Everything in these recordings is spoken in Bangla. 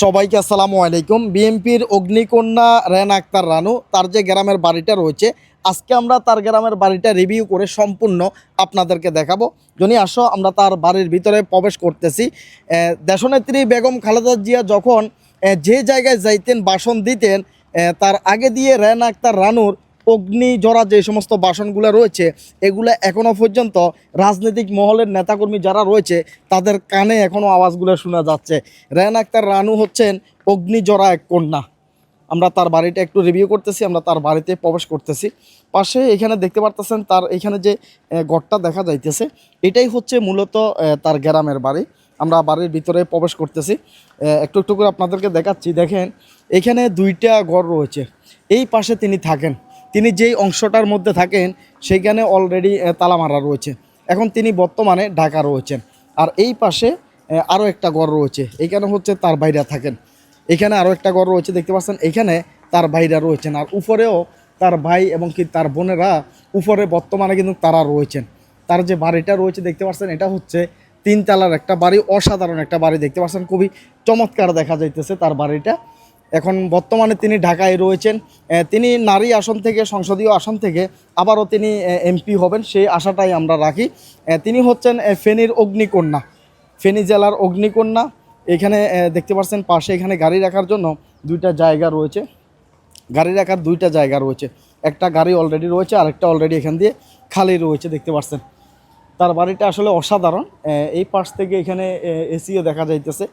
সবাইকে আসসালামু আলাইকুম। বিএনপির অগ্নিকন্যা রেন আক্তার রানু, তার যে গ্রামের বাড়িটা রয়েছে, আজকে আমরা তার গ্রামের বাড়িটা রিভিউ করে সম্পূর্ণ আপনাদেরকে দেখাবো। জনি, আসো, আমরা তার বাড়ির ভিতরে প্রবেশ করতেছি। দেশনেত্রী বেগম খালেদা জিয়া যখন যে জায়গায় যাইতেন বাসন দিতেন তার আগে দিয়ে রেন আক্তার রানুর অগ্নি জড়া যে সমস্ত বাসনগুলো রয়েছে, এগুলো এখনও পর্যন্ত রাজনৈতিক মহলের নেতাকর্মী যারা রয়েছে, তাদের কানে এখনও আওয়াজগুলো শোনা যাচ্ছে। রেন আক্তার, রানু হচ্ছেন অগ্নিজরা এক কন্যা। আমরা তার বাড়িটা একটু রিভিউ করতেছি, আমরা তার বাড়িতে প্রবেশ করতেছি। পাশে এখানে দেখতে পারতেছেন তার এখানে যে ঘরটা দেখা যাইতেছে, এটাই হচ্ছে মূলত তার গ্রামের বাড়ি। আমরা বাড়ির ভিতরে প্রবেশ করতেছি। একটু একটু করে আপনাদেরকে দেখাচ্ছি। দেখেন, এখানে দুইটা ঘর রয়েছে। এই পাশে তিনি থাকেন। তিনি যেই অংশটার মধ্যে থাকেন, সেইখানে অলরেডি তালা মারা রয়েছে। এখন তিনি বর্তমানে ঢাকা রয়েছেন। আর এই পাশে আরও একটা ঘর রয়েছে। এইখানে হচ্ছে তার বাইরা থাকেন। এখানে আরও একটা ঘর রয়েছে, দেখতে পাচ্ছেন? এখানে তার ভাইরা রয়েছেন। আর উপরেও তার ভাই এবং কি তার বোনেরা উপরে বর্তমানে কিন্তু তারা রয়েছেন। তার যে বাড়িটা রয়েছে, দেখতে পাচ্ছেন? এটা হচ্ছে তিনতলার একটা বাড়ি। অসাধারণ একটা বাড়ি, দেখতে পাচ্ছেন? খুবই চমৎকার দেখা যাইতেছে তার বাড়িটা। এখন বর্তমানে তিনি ঢাকায় রয়েছেন। তিনি নারী আসন থেকে, সংসদীয় আসন থেকে আবারও তিনি এমপি হবেন, সেই আশাটাই আমরা রাখি। তিনি হচ্ছেন ফেনীর অগ্নিকন্যা, ফেনী জেলার অগ্নিকন্যা। এখানে দেখতে পাচ্ছেন, পাশে এখানে গাড়ি রাখার জন্য দুইটা জায়গা রয়েছে। গাড়ি রাখার দুইটা জায়গা রয়েছে। একটা গাড়ি অলরেডি রয়েছে আর একটা অলরেডি এখান দিয়ে খালি রয়েছে, দেখতে পাচ্ছেন। তার বাড়িটা আসলে অসাধারণ। এই পাশ থেকে এখানে এসিও দেখা যাইতেছে।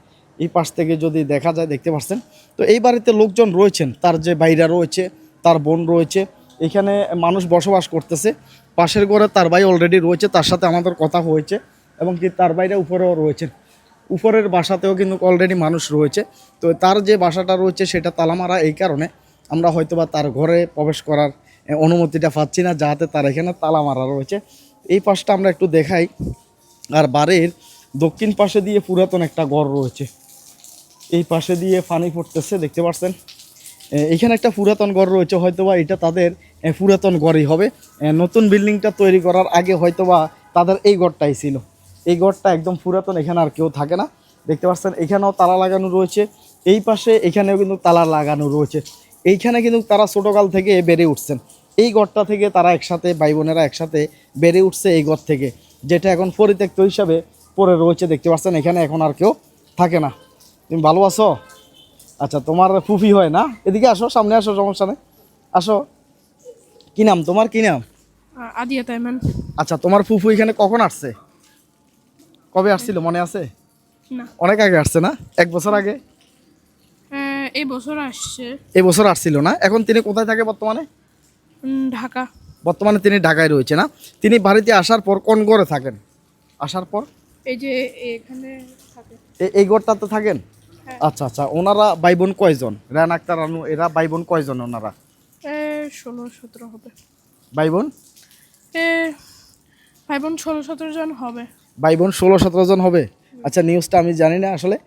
এই পাশ থেকে যদি দেখা যায়, দেখতে পাচ্ছেন? তো এই বাড়িতে লোকজন রয়েছেন, তার যে বাইরা রয়েছে, তার বোন রয়েছে, এখানে মানুষ বসবাস করতেছে। পাশের ঘরে তার ভাই অলরেডি রয়েছে, তার সাথে আমাদের কথা হয়েছে, এবং কি তার বাইরে উপরেও রয়েছেন। উপরের বাসাতেও কিন্তু অলরেডি মানুষ রয়েছে। তো তার যে বাসাটা রয়েছে, সেটা তালামারা এই কারণে আমরা হয়তোবা তার ঘরে প্রবেশ করার অনুমতিটা পাচ্ছি না, যাতে তার এখানে তালা মারা রয়েছে। এই পাশটা আমরা একটু দেখাই। আর বাড়ির দক্ষিণ পাশে দিয়ে পুরাতন একটা ঘর রয়েছে। এই পাশে দিয়ে পানি পড়তেছে দেখতে পাচ্ছেন এখানে একটা পুরাতন ঘর রয়েছে, হয়তোবা এটা তাদের পুরাতন ঘরই হবে। নতুন বিল্ডিংটা তৈরি করার আগে হয়তোবা তাদের এই ঘরটাই ছিল। এই ঘরটা একদম পুরাতন, এখানে আর কেউ থাকে না। দেখতে পাচ্ছেন এখানেও তালা লাগানো রয়েছে। এই পাশে এখানেও কিন্তু তালা লাগানো রয়েছে। এইখানে কিন্তু তারা ছোটোকাল থেকে বেড়ে উঠছেন। এই ঘরটা থেকে তারা একসাথে, ভাই বোনেরা একসাথে বেড়ে উঠছে এই ঘর থেকে, যেটা এখন পরিত্যক্ত হিসাবে পড়ে রয়েছে। দেখতে পাচ্ছেন এখানে এখন আর কেউ থাকে না। তুমি ভালো আছো? আচ্ছা তোমার ফুফি হয় না? এদিকে আসো সামনে আসো সমস্যা নেই। আসো। কি নাম? তোমার কি নাম? আদিয়া তাইমান। আচ্ছা তোমার ফুফু এখানে কখন আসছে? কবে আসছিল? মনে আছে? না। অনেক আগে আসছে না? এক বছর আগে? এই বছর আসছে। এই বছর আসছিল না? এখন তিনি কোথায় থাকে বর্তমানে? ঢাকা। বর্তমানে তিনি ঢাকায় রয়েছে না? তিনি বাড়িতে আসার পর কোন ঘরে থাকেন? আসার পর? এই যে এখানে থাকে। এই ঘরটাতে থাকেন। আচ্ছা আচ্ছা ওনারা ভাই বোন কয়জন? রান আক্তার রানু এরা ভাই বোন কয়জন ওনারা? ষোলো সতেরো হবে। ভাই বোন ভাই বোন ষোলো সতেরো জন হবে। ভাই বোন ষোলো সতেরো জন হবে? আচ্ছা নিউজটা আমি জানি না আসলে।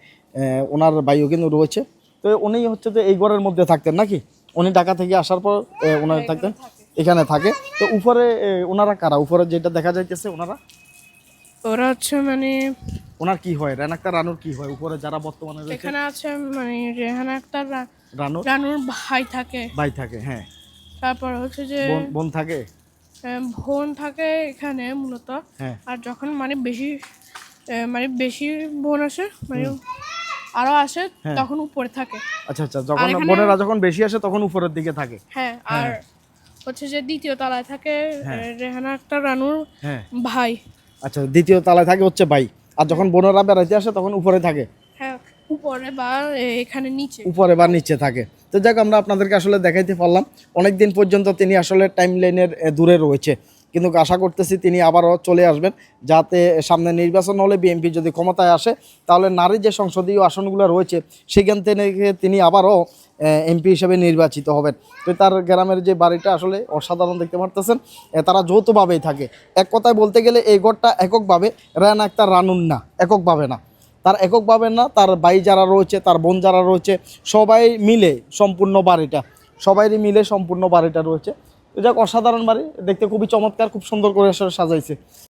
ওনার ভাইও কিন্তু রয়েছে। তো উনি হচ্ছে যে এই ঘরের মধ্যে থাকতেন নাকি? উনি ঢাকা থেকে আসার পর ওনারা থাকতেন? এখানে থাকে। তো উপরে ওনারা কারা? উপরে যেটা দেখা যাইতেছে ওনারা? ওরা হচ্ছে মানে ওনার কি হয়? রানাক্তা রানুর কি হয়? উপরে যারা বর্তমানে রয়েছে? এখানে আছে মানে রেহানা আক্তার রানু? রানুর ভাই থাকে। ভাই থাকে হ্যাঁ। তারপর হচ্ছে যে বোন থাকে? বোন থাকে এখানে মূলত। হ্যাঁ। আর যখন মানে বেশি মানে বেশি বোন আসে মানে আরও আসে হ্যাঁ। তখন উপরে থাকে। আচ্ছা আচ্ছা যখন বোনেরা যখন বেশি আসে তখন উপরের দিকে থাকে। হ্যাঁ আর হচ্ছে যে দ্বিতীয় তলায় থাকে হ্যাঁ। রেহানা আক্তার রানুর হ্যাঁ। ভাই। আচ্ছা দ্বিতীয় তলায় থাকে হচ্ছে ভাই। আর যখন বোনেরা বেড়াইতে আসে তখন উপরে থাকে। হ্যাঁ উপরে বা এখানে নিচে। উপরে বা নিচে থাকে। তো যাক আমরা আপনাদেরকে আসলে দেখাইতে পারলাম। অনেক দিন পর্যন্ত তিনি আসলে টাইম লাইনের দূরে রয়েছে। কিন্তু আশা করতেছি তিনি আবারও চলে আসবেন। যাতে সামনে নির্বাচন হলে বিএনপি যদি ক্ষমতায় আসে, তাহলে নারী যে সংসদীয় আসনগুলো রয়েছে, সেখান থেকে তিনি আবারও এমপি হিসেবে নির্বাচিত হবেন। তো তার গ্রামের যে বাড়িটা আসলে অসাধারণ দেখতে পারতেছেন তারা যৌথভাবেই থাকে। এক কথায় বলতে গেলে এই ঘরটা এককভাবে রান আক্তার রানুন না, এককভাবে না। তার এককভাবে না, তার ভাই যারা রয়েছে, তার বোন যারা রয়েছে, সবাই মিলে সম্পূর্ণ বাড়িটা সবাইরই মিলে সম্পূর্ণ বাড়িটা রয়েছে। যাক অসাধারণ বাড়ি। দেখতে খুবই চমৎকার খুব সুন্দর করে সাজাইছে।